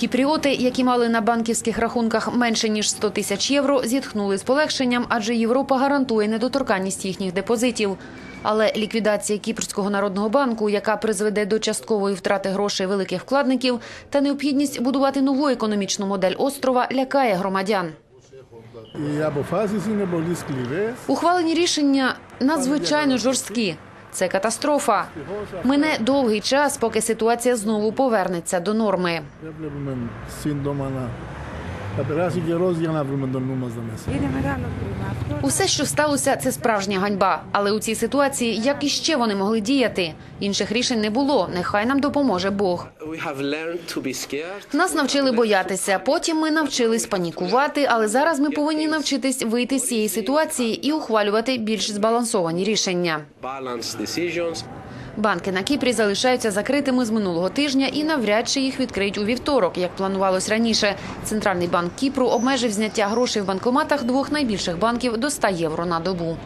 Кіпріоти, які мали на банківських рахунках менше ніж 100 тисяч євро, зітхнули з полегшенням, адже Європа гарантує недоторканність їхніх депозитів. Але ліквідація Кіпрського народного банку, яка призведе до часткової втрати грошей великих вкладників, та необхідність будувати нову економічну модель острова лякає громадян. Ухвалені рішення надзвичайно жорсткі. Це катастрофа. Мине довгий час, поки ситуація знову повернеться до норми. Усе, що сталося, це справжня ганьба. Але у цій ситуації як іще вони могли діяти? Інших рішень не було. Нехай нам допоможе Бог. Нас навчили боятися. Потім ми навчились панікувати. Але зараз ми повинні навчитись вийти з цієї ситуації і ухвалювати більш збалансовані рішення. Банки на Кіпрі залишаються закритими з минулого тижня і навряд чи їх відкриють у вівторок, як планувалось раніше. Центральний банк Кіпру обмежив зняття грошей в банкоматах двох найбільших банків до 100 євро на добу.